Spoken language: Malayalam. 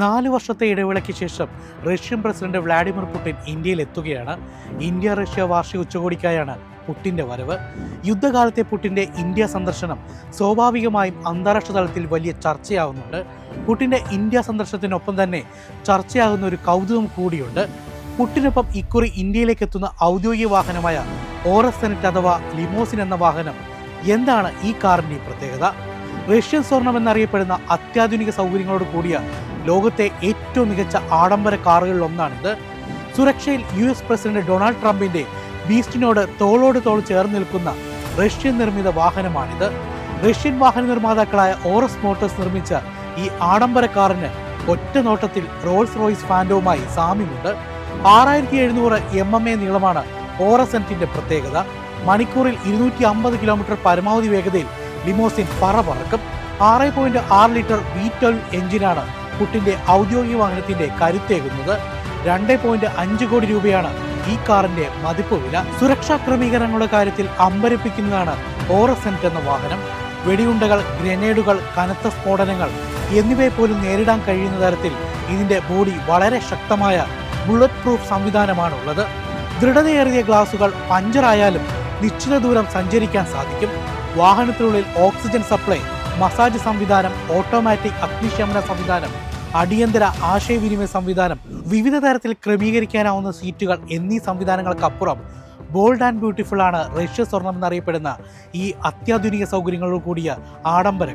നാല് വർഷത്തെ ഇടവേളയ്ക്ക് ശേഷം റഷ്യൻ പ്രസിഡന്റ് വ്ളാഡിമിർ പുടിൻ ഇന്ത്യയിൽ എത്തുകയാണ്. ഇന്ത്യ റഷ്യ വാർഷിക ഉച്ചകോടിക്കായാണ് പുട്ടിന്റെ വരവ്. യുദ്ധകാലത്തെ പുട്ടിന്റെ ഇന്ത്യ സന്ദർശനം സ്വാഭാവികമായും അന്താരാഷ്ട്ര തലത്തിൽ വലിയ ചർച്ചയാവുന്നുണ്ട്. പുട്ടിന്റെ ഇന്ത്യ സന്ദർശനത്തിനൊപ്പം തന്നെ ചർച്ചയാകുന്ന ഒരു കൗതുകം കൂടിയുണ്ട്. പുട്ടിനൊപ്പം ഇക്കുറി ഇന്ത്യയിലേക്ക് എത്തുന്ന ഔദ്യോഗിക വാഹനമായ ഓറസ് സെനറ്റ് അഥവാ ലിമോസിൻ എന്ന വാഹനം എന്താണ് ഈ കാറിന്റെ പ്രത്യേകത? റഷ്യൻ സ്വർണം എന്നറിയപ്പെടുന്ന അത്യാധുനിക സൗകര്യങ്ങളോട് കൂടിയ ലോകത്തെ ഏറ്റവും മികച്ച ആഡംബര കാറുകളിൽ ഒന്നാണിത് സുരക്ഷയിൽ യു എസ് പ്രസിഡന്റ് ഡൊണാൾഡ് ട്രംപിന്റെ ബീസ്റ്റിനോട് തോളോട് തോൾ ചേർന്ന് നിൽക്കുന്ന റഷ്യൻ നിർമ്മിത വാഹനമാണിത്. റഷ്യൻ വാഹന നിർമ്മാതാക്കളായ ഓറസ് മോട്ടോഴ്സ് നിർമ്മിച്ച ഈ ആഡംബര കാറിന് ഒറ്റ നോട്ടത്തിൽ റോൾസ് റോയ്സ് ഫാൻഡവുമായി സാമ്യമുണ്ട്. ആറായിരത്തി എഴുന്നൂറ് എം എം എ നീളമാണ് ഓറസെന്റിന്റെ പ്രത്യേകത. മണിക്കൂറിൽ ഇരുന്നൂറ്റി അമ്പത് കിലോമീറ്റർ പരമാവധി വേഗതയിൽ ലിമോസിൻ പറ പറക്കും. ആറ് പോയിന്റ് ആറ് ലിറ്റർ വി ട്വൽവ് എഞ്ചിനാണ് പുട്ടിന്റെ ഔദ്യോഗിക വാഹനത്തിന്റെ കരുത്തേകുന്നത് രണ്ട് പോയിന്റ് അഞ്ച് കോടി രൂപയാണ്. ഈ കാറിന്റെ മതിപ്പ് വില സുരക്ഷാ ക്രമീകരണങ്ങളുടെ കാര്യത്തിൽ അമ്പരപ്പിക്കുന്നതാണ് ഓറസെന്റ് എന്ന വാഹനം. വെടിയുണ്ടകൾ ഗ്രനേഡുകൾ കനത്ത സ്ഫോടനങ്ങൾ എന്നിവയെ പോലും നേരിടാൻ കഴിയുന്ന തരത്തിൽ ഇതിന്റെ ബോഡി വളരെ ശക്തമായ ബുള്ളറ്റ് പ്രൂഫ് സംവിധാനമാണുള്ളത്. ദൃഢതയേറിയ ഗ്ലാസുകൾ പഞ്ചറായാലും നിശ്ചിത ദൂരം സഞ്ചരിക്കാൻ സാധിക്കും. വാഹനത്തിനുള്ളിൽ ഓക്സിജൻ സപ്ലൈ മസാജ് സംവിധാനം ഓട്ടോമാറ്റിക് അഗ്നിശമന സംവിധാനം അടിയന്തര ആശയവിനിമയ സംവിധാനം വിവിധ തരത്തിൽ ക്രമീകരിക്കാനാവുന്ന സീറ്റുകൾ എന്നീ സംവിധാനങ്ങൾക്കപ്പുറം ബോൾഡ് ആൻഡ് ബ്യൂട്ടിഫുൾ ആണ് റഷ്യ സ്വർണം എന്നറിയപ്പെടുന്ന ഈ അത്യാധുനിക സൗകര്യങ്ങളോട് കൂടിയ ആഡംബര